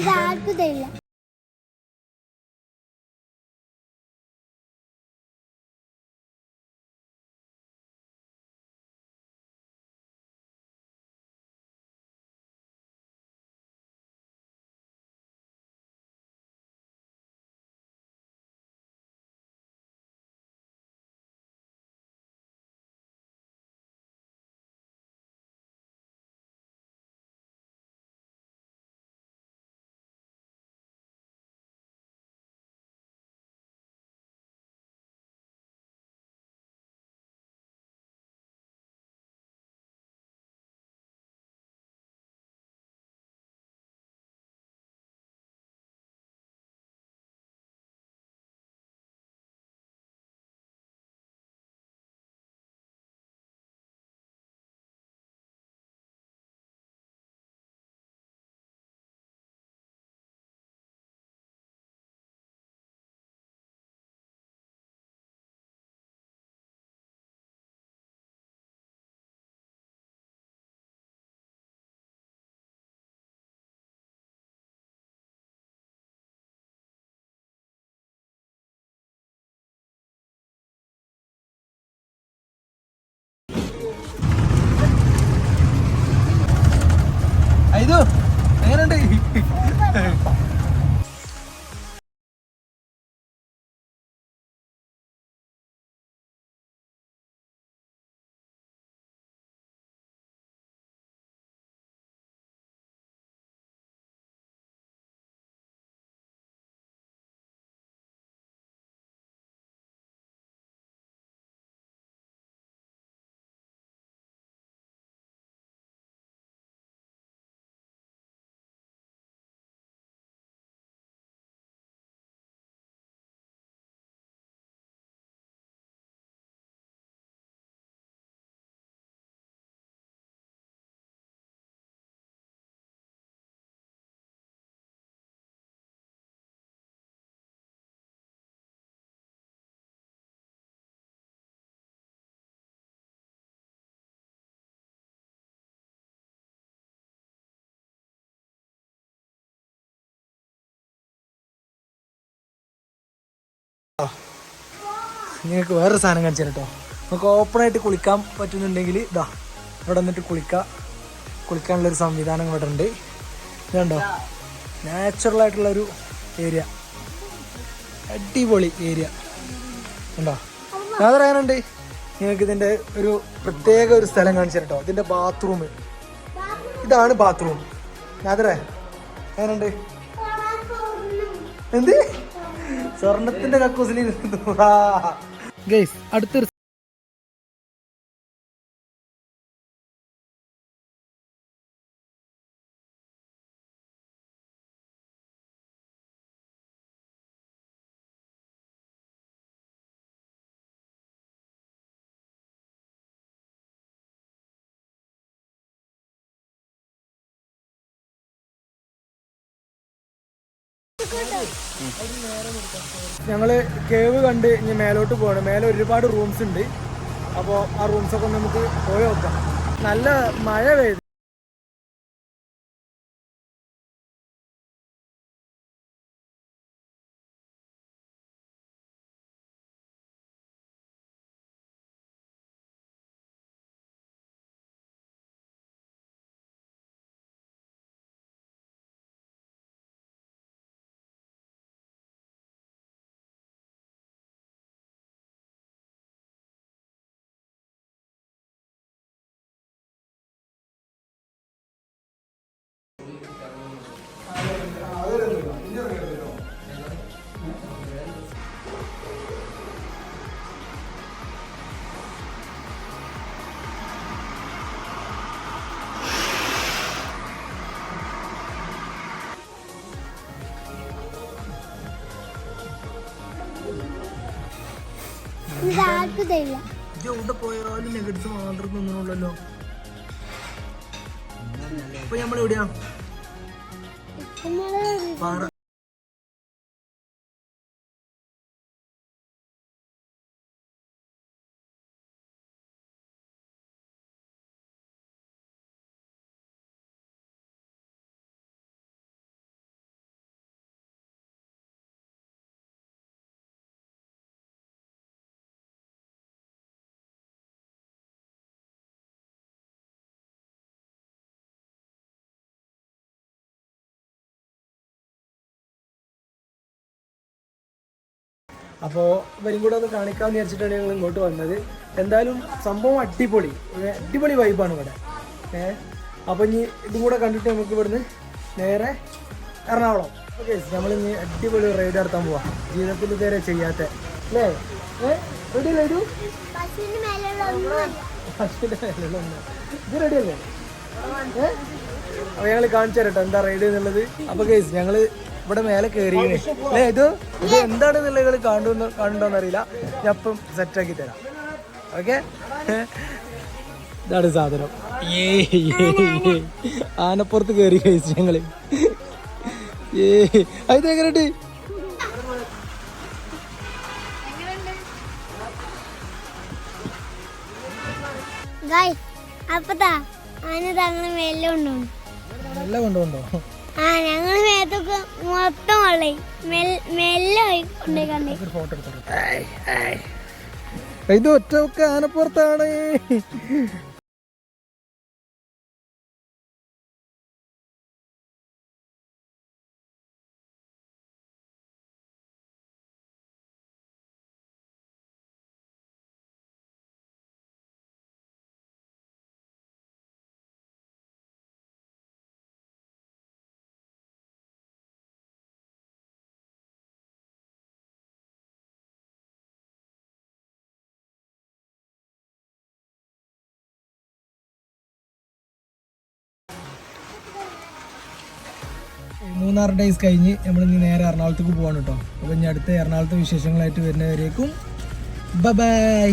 ഇത് ആർക്കും തരില്ല നിങ്ങൾക്ക് വേറെ സാധനം കാണിച്ചു കേട്ടോ. നമുക്ക് ഓപ്പണായിട്ട് കുളിക്കാൻ പറ്റുന്നുണ്ടെങ്കിൽ ഇതാ ഇവിടെ വന്നിട്ട് കുളിക്കാം. കുളിക്കാനുള്ളൊരു സംവിധാനം ഇവിടെ ഉണ്ട്. ഇതുണ്ടോ നാച്ചുറൽ ആയിട്ടുള്ളൊരു ഏരിയ അടിപൊളി ഏരിയ ഉണ്ടോ ഞാൻ പറയാനുണ്ട് നിങ്ങൾക്ക് ഇതിന്റെ ഒരു പ്രത്യേക ഒരു സ്ഥലം കാണിച്ചു കേട്ടോ. ഇതിന്റെ ബാത്റൂം ഇതാണ് ബാത്റൂം ഞാൻ എങ്ങനെയുണ്ട്? എന്ത്? സ്വർണത്തിന്റെ കക്കൂസിൽ അടുത്തൊരു ഞങ്ങൾ കേവ് കണ്ട് ഇനി മേലോട്ട് പോകണം. മേലെ ഒരുപാട് റൂംസ് ഉണ്ട്. അപ്പോൾ ആ റൂംസ് ഒക്കെ നമുക്ക് പോയി നോക്കാം. നല്ല മഴ പെയ്തു എവിടെ പോയാലും നെഗറ്റ്സ് മാത്രം തിന്നണുള്ളല്ലോ. ഇപ്പൊ നമ്മളെവിടെയാ നമ്മൾ അപ്പോൾ ഇവരും കൂടെ ഒന്ന് കാണിക്കാമെന്ന് വിചാരിച്ചിട്ടാണ് ഞങ്ങൾ ഇങ്ങോട്ട് വന്നത്. എന്തായാലും സംഭവം അടിപൊളി. അടിപൊളി വൈബാണ് ഇവിടെ. ഏഹ് അപ്പോൾ ഇനി ഇതും കൂടെ കണ്ടിട്ട് നമുക്ക് ഇവിടുന്ന് നേരെ എറണാകുളം. ഓക്കെ നമ്മൾ ഇനി അടിപൊളി റൈഡ് നടത്താൻ പോവാം. ജീവിതത്തിൽ ഇതുവരെ ചെയ്യാത്ത. അല്ലേ? റെഡി അല്ലേ ഒരു. ഇത് റെഡി അല്ലേ? ഏഹ് അപ്പൊ ഞങ്ങൾ കാണിച്ചു തരട്ടോ എന്താ റൈഡ് എന്നുള്ളത്. അപ്പോൾ കേസ് ഞങ്ങൾ ഇവിടെ മേലെ കയറിയേ അല്ലേ ഇത് ഇത് എന്താണ് നിങ്ങൾ കാണുന്നു കാണുണ്ടോന്ന് അറിയില്ല. ഞാൻ അപ്പം സെറ്റാക്കി തരാം. ഓക്കെ ഇതാണ് സാധനം. ഏ ആനപ്പുറത്ത് കയറി കഴിച്ചു ഞങ്ങൾ ഏ അത് എങ്ങനെയുണ്ട്? ഗായ് അപ്പത്താ ആന തങ്ങളെ കൊണ്ടുപോകും. ആ ഞങ്ങൾ മേത്തൊക്കെ മൊത്തം കൊള്ളേ മെല്ലെ പോയി കൊണ്ടേ കണ്ടേ ഒരു ഫോട്ടോ എടുത്തോളൂ ഇത് ഒറ്റ ആനപ്പുറത്താണ്. മൂന്നാർ ഡേയ്സ് കഴിഞ്ഞ് നമ്മൾ ഇനി നേരെ എറണാകുളത്തേക്ക് പോവാണ് കേട്ടോ. അപ്പോൾ ഇനി അടുത്ത എറണാകുളത്തെ വിശേഷങ്ങളായിട്ട് വരുന്നവരേക്കും. ബൈ